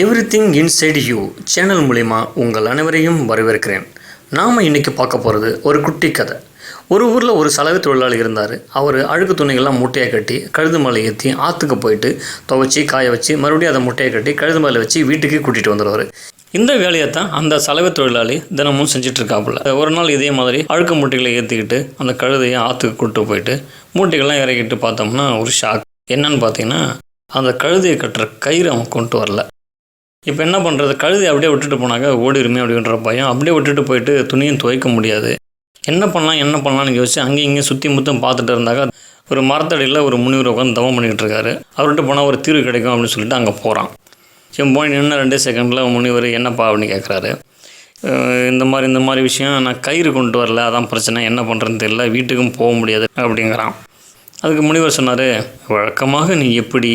Every thing inside you channel மூலிமா உங்கள் அனைவரையும் வரவேற்கிறேன். நாம் இன்றைக்கி பார்க்க போகிறது ஒரு குட்டி கதை. ஒரு ஊரில் ஒரு சலவை தொழிலாளி இருந்தார். அவர் அழுக்கு துணிகள்லாம் மூட்டையாக கட்டி கழுது மலை ஏற்றி ஆற்றுக்கு போயிட்டு துவைச்சி காய வச்சு மறுபடியும் அதை மூட்டையை கட்டி கழுது மலை வச்சு வீட்டுக்கு கூட்டிகிட்டு வந்துடுவார். இந்த வேலையை தான் அந்த சலவை தொழிலாளி தினமும் செஞ்சுட்டு இருக்காப்புல ஒரு நாள் இதே மாதிரி அழுக்கு மூட்டைகளை ஏற்றிக்கிட்டு அந்த கழுதையை ஆற்றுக்கு கூட்டு போயிட்டு மூட்டைகள்லாம் இறக்கிட்டு பார்த்தோம்னா ஒரு ஷாக் என்னன்னு பார்த்தீங்கன்னா அந்த கழுதையை கட்டுற கயிறு அவன் கொண்டு வரல. இப்போ என்ன பண்ணுறது? கழுதை அப்படியே விட்டுட்டு போனாக்க ஓடிருமே அப்படின்ற பயம். அப்படியே விட்டுட்டு போயிட்டு துணியும் துவைக்க முடியாது. என்ன பண்ணலாம் என்ன பண்ணலாம்னு யோசிச்சு அங்கேயும் இங்கேயும் சுற்றி முத்தம் பார்த்துட்டு இருந்தாக்க ஒரு மரத்தடியில் ஒரு முனிவர் உட்காந்து தவம் பண்ணிக்கிட்டு இருக்காரு. அவர்கிட்ட போனால் ஒரு தீர்வு கிடைக்கும் அப்படின்னு சொல்லிட்டு அங்கே போகிறான் இவன் போய் நின்று ரெண்டே செகண்டில் முனிவர் என்னப்பா அப்படின்னு கேட்குறாரு இந்த மாதிரி இந்த மாதிரி விஷயம் நான் கயிறு கொண்டு வரல அதான் பிரச்சனை என்ன பண்ணுறதுன்னு தெரியல வீட்டுக்கும் போக முடியாது அப்படிங்கிறான். அதுக்கு முனிவர் சொன்னார் வழக்கமாக நீ எப்படி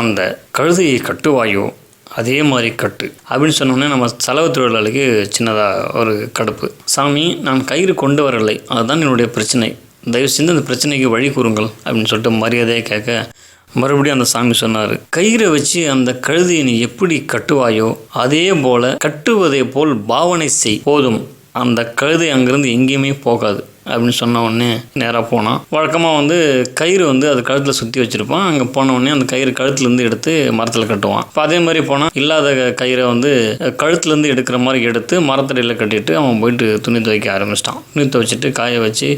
அந்த கழுதையை கட்டுவாயோ அதே மாதிரி கட்டு. அப்படின்னு சொன்னோடனே நம்ம செலவு தொழிலாளிக்கு சின்னதாக ஒரு கடுப்பு. சாமி நான் கயிறு கொண்டு வரலை. அதுதான் என்னுடைய பிரச்சனை. தயவு செஞ்சு அந்த பிரச்சனைக்கு வழி கூறுங்கள் அப்படின்னு சொல்லிட்டு மரியாதையை கேட்க மறுபடியும் அந்த சாமி சொன்னார். கயிறை வச்சு அந்த கழுதையை நீ எப்படி கட்டுவாயோ அதே போல கட்டுவதை போல் பாவனை செய். போதும். அந்த கழுதை அங்கேருந்து எங்கேயுமே போகாது. அப்படின்னு சொன்ன உடனே நேராக போனான். வழக்கமாக வந்து கயிறு வந்து அது கழுத்தில் சுற்றி வச்சுருப்பான். அங்கே போன உடனே அந்த கயிறு கழுத்துலேருந்து எடுத்து மரத்தில் கட்டுவான். இப்போ அதே மாதிரி போனால் இல்லாத கயிறை வந்து கழுத்துலேருந்து எடுக்கிற மாதிரி எடுத்து மரத்தடியில் கட்டிட்டு அவன் போயிட்டு துணி துவைக்க ஆரம்பிச்சிட்டான். துணி துவைச்சிட்டு காய வச்சு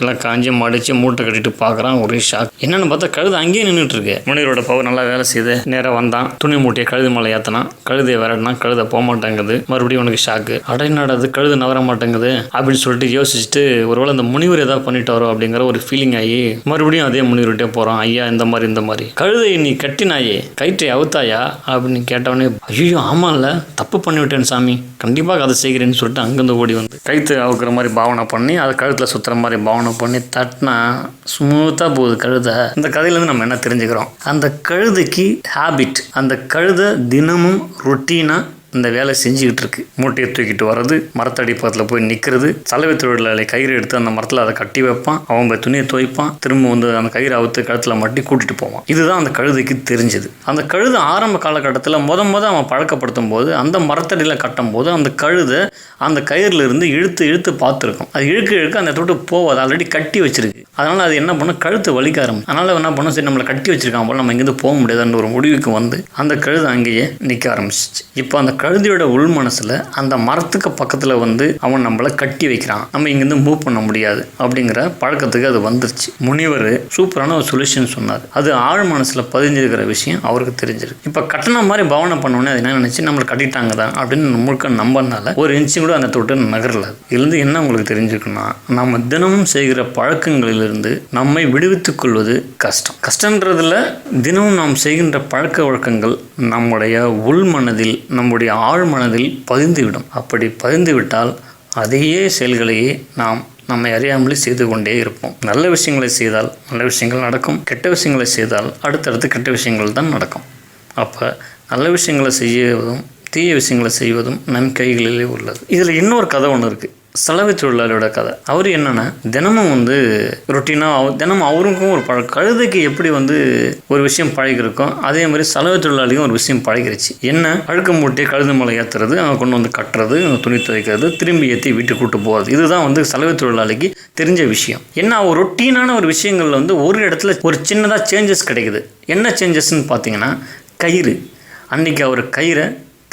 எல்லாம் காஞ்சி மடித்து மூட்டை கட்டிட்டு பார்க்குறான். ஒரே ஷாக் என்னென்னு பார்த்தா கழுது அங்கேயே நின்றுட்டு இருக்கு முனிவரோட பவர் நல்லா வேலை செய்யுது நேராக வந்தான். துணி மூட்டையை கழுது மேலே ஏற்றினான் கழுதையை விரட்டினா கழுதை போக மாட்டேங்குது. மறுபடியும் உனக்கு ஷாக்கு அடைநாடாது கழுது நவர மாட்டேங்குது. அப்படின்னு சொல்லிட்டு யோசிச்சுட்டு ஒருவேளை அந்த முனிவர் ஏதாவது பண்ணிட்டாரோ அப்படிங்கிற ஒரு ஃபீலிங் ஆகி மறுபடியும் அதே முனிவர்கிட்டே போகிறான் ஐயா இந்த மாதிரி இந்த மாதிரி. கழுதையை நீ கட்டினாயே கயிற்றை அவுத்தாயா? அப்படின்னு கேட்டவொடனே ஐயோ ஆமாம்ல தப்பு பண்ணிவிட்டேன் சாமி. கண்டிப்பாக அதை செய்கிறேன்னு சொல்லிட்டு அங்கேருந்து ஓடி வந்து கைத்து அவுக்கிற மாதிரி பாவனை பண்ணி அதை கழுத்தில் சுற்றுற மாதிரி பாவனை பண்ணி தட்டினா ஸ்மூத்தாக போகுது கழுதை. இந்த கதையிலேருந்து நம்ம என்ன தெரிஞ்சுக்கிறோம்? அந்த கழுதைக்கு ஹேபிட் அந்த கழுதை தினமும் ரொட்டீனாக இந்த வேலை செஞ்சுக்கிட்டு இருக்கு மூட்டையை தூக்கிட்டு வர்றது மரத்தடி பக்கத்தில் போய் நிற்கிறது சலவை தொழிலாளி கயிறு எடுத்து அந்த மரத்தில் அதை கட்டி வைப்பான். அவங்க துணியை துவைப்பான். திரும்ப வந்து அந்த கயிறு அவுத்து கழுத்தில் மாட்டி கூட்டிட்டு போவான். இதுதான் அந்த கழுதைக்கு தெரிஞ்சது. அந்த கழுதை ஆரம்ப காலகட்டத்தில் முத முத அவன் பழக்கப்படுத்தும் போது அந்த மரத்தடியில் கட்டும் போது அந்த கழுதை அந்த கயிறுல இருந்து இழுத்து இழுத்து பார்த்துருக்கும். அது இழுக்க இழுக்க அந்த தொட்டு விட்டு போகாது ஆல்ரெடி கட்டி வச்சிருக்கு. அதனால் அது என்ன பண்ணும்? கழுத்து வலிக்க ஆரம்பிச்சு அதனால் என்ன பண்ணும்? சரி நம்மளை கட்டி வச்சிருக்கான் போல நம்ம இங்கேருந்து போக முடியாதுன்ற ஒரு முடிவுக்கு வந்து அந்த கழுதை அங்கேயே நிற்க ஆரம்பிச்சிச்சு. இப்போ அந்த கழுதையோட உள் மனசில் அந்த மரத்துக்கு பக்கத்தில் வந்து அவன் நம்மளை கட்டி வைக்கிறான். நம்ம இங்கேருந்து மூவ் பண்ண முடியாது அப்படிங்கிற பழக்கத்துக்கு அது வந்துருச்சு. முனிவர் சூப்பரான ஒரு சொல்யூஷன் சொன்னார். அது ஆழ் மனசில் பதிஞ்சிருக்கிற விஷயம் அவருக்கு தெரிஞ்சிருக்கு. இப்போ கட்டண மாதிரி பவனை பண்ணோன்னே அது என்ன நினச்சி நம்மளை கட்டிட்டாங்க தான் அப்படின்னு முழுக்க நம்பனால ஒரு இன்ச்சு கூட அந்த தொட்டு நகரல. இதுலேருந்து என்ன உங்களுக்கு தெரிஞ்சிருக்குன்னா நம்ம தினமும் செய்கிற பழக்கங்களிலிருந்து நம்மை விடுவித்துக் கொள்வது கஷ்டம். கஷ்டன்றதுல தினமும் நாம் செய்கின்ற பழக்க வழக்கங்கள் நம்முடைய உள் மனதில் நம்முடைய ஆழ் மனதில் பதிந்துவிடும். அப்படி பதிந்துவிட்டால் அதையே செயல்களையே நாம் நம்மை அறியாமலே செய்து கொண்டே இருப்போம். நல்ல விஷயங்களை செய்தால் நல்ல விஷயங்கள் நடக்கும். கெட்ட விஷயங்களை செய்தால் அடுத்தடுத்து கெட்ட விஷயங்கள் தான் நடக்கும். அப்போ நல்ல விஷயங்களை செய்வதும் தீய விஷயங்களை செய்வதும் நம் கைகளிலே உள்ளது. இதில் இன்னொரு கதை ஒன்று இருக்குது சலவை தொழிலாளியோட கதை. அவர் என்னென்னா தினமும் வந்து ரொட்டீனாக தினமும் அவருக்கும் ஒரு பழ கழுதைக்கு எப்படி வந்து ஒரு விஷயம் பழகிருக்கோ அதே மாதிரி சலவை தொழிலாளிக்கும் ஒரு விஷயம் பழகிருச்சு. என்ன? அழுக்கம் மூட்டையை கழுது மலை ஏற்றுறது அவங்க கொண்டு வந்து கட்டுறது துணி துவைக்கிறது திரும்பி ஏற்றி வீட்டுக்கு கூட்டு போகிறது இதுதான் வந்து சலவை தொழிலாளிக்கு தெரிஞ்ச விஷயம். என்ன? ஒரு ரொட்டீனான ஒரு விஷயங்களில் வந்து ஒரு இடத்துல ஒரு சின்னதாக சேஞ்சஸ் கிடைக்குது. என்ன சேஞ்சஸ்ன்னு பார்த்தீங்கன்னா கயிறு. அன்றைக்கி அவர் கயிறை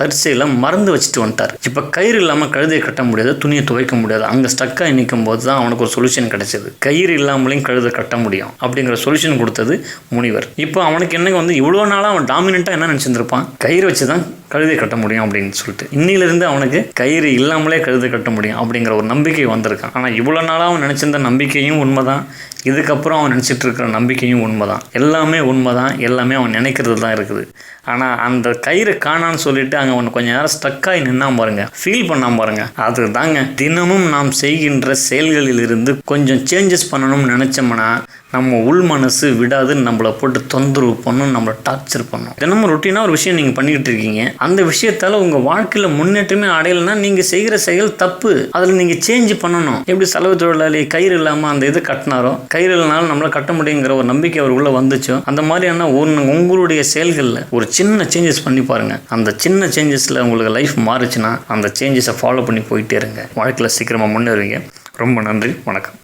தற்செயலாக மறந்து வச்சுட்டு வந்துட்டார். இப்போ கயிறு இல்லாமல் கழுதையை கட்ட முடியாது துணியை துவைக்க முடியாது. அங்கே ஸ்டக்காக நிற்கும் போது தான் அவனுக்கு ஒரு சொல்யூஷன் கிடைச்சது. கயிறு இல்லாமலையும் கழுதை கட்ட முடியும் அப்படிங்கிற சொல்யூஷன் கொடுத்தது முனிவர். இப்போ அவனுக்கு என்ன வந்து இவ்வளோ நாளாக அவன் டாமினண்ட்டாக என்ன நினச்சிருந்துருப்பான்? கயிறு வச்சு தான் கழுதை கட்ட முடியும் அப்படின்னு சொல்லிட்டு. இன்னிலிருந்து அவனுக்கு கயிறு இல்லாமலே கழுதை கட்ட முடியும் அப்படிங்கிற ஒரு நம்பிக்கை வந்திருக்கான். ஆனால் இவ்வளோ நாளாக அவன் நினச்சிருந்த நம்பிக்கையும் உண்மைதான். இதுக்கப்புறம் அவன் நினச்சிட்டு இருக்கிற நம்பிக்கையும் உண்மைதான். எல்லாமே உண்மைதான். எல்லாமே அவன் நினைக்கிறது தான் இருக்குது. ஆனால் அந்த கயிறு காணான்னு சொல்லிட்டு அங்கே அவன் கொஞ்ச நேரம் ஸ்டக்காகி நின்னா பாருங்க. ஃபீல் பண்ணாம பாருங்க. அது தாங்க தினமும் நாம் செய்கின்ற செயல்களிலிருந்து கொஞ்சம் சேஞ்சஸ் பண்ணணும்னு நினச்சோம்னா நம்ம உள் மனசு விடாது நம்மளை போட்டு தொந்தரவு பண்ணும் நம்மளை டார்ச்சர் பண்ணும். தினமும் ரொட்டீனாக ஒரு விஷயம் நீங்கள் பண்ணிக்கிட்டு இருக்கீங்க. அந்த விஷயத்தால் உங்கள் வாழ்க்கையில் முன்னேற்றமே அடையலைன்னா நீங்கள் செய்கிற செயல் தப்பு. அதில் நீங்கள் சேஞ்ச் பண்ணணும். எப்படி செலவு தொழிலாளி கயிறு இல்லாமல் அந்த இது கட்டினாரோ கயிறு இல்லைனாலும் நம்மளால் கட்ட முடியுங்கிற ஒரு நம்பிக்கை அவருக்குள்ளே வந்துச்சோ அந்த மாதிரியான ஒன்று உங்களுடைய செயல்களில் ஒரு சின்ன சேஞ்சஸ் பண்ணி பாருங்கள் அந்த சின்ன சேஞ்சஸில் உங்களுக்கு லைஃப் மாறுச்சுன்னா அந்த சேஞ்சஸை ஃபாலோ பண்ணி போயிட்டே இருங்க. வாழ்க்கையில் சீக்கிரமாக முன்னேறுவீங்க. ரொம்ப நன்றி. வணக்கம்.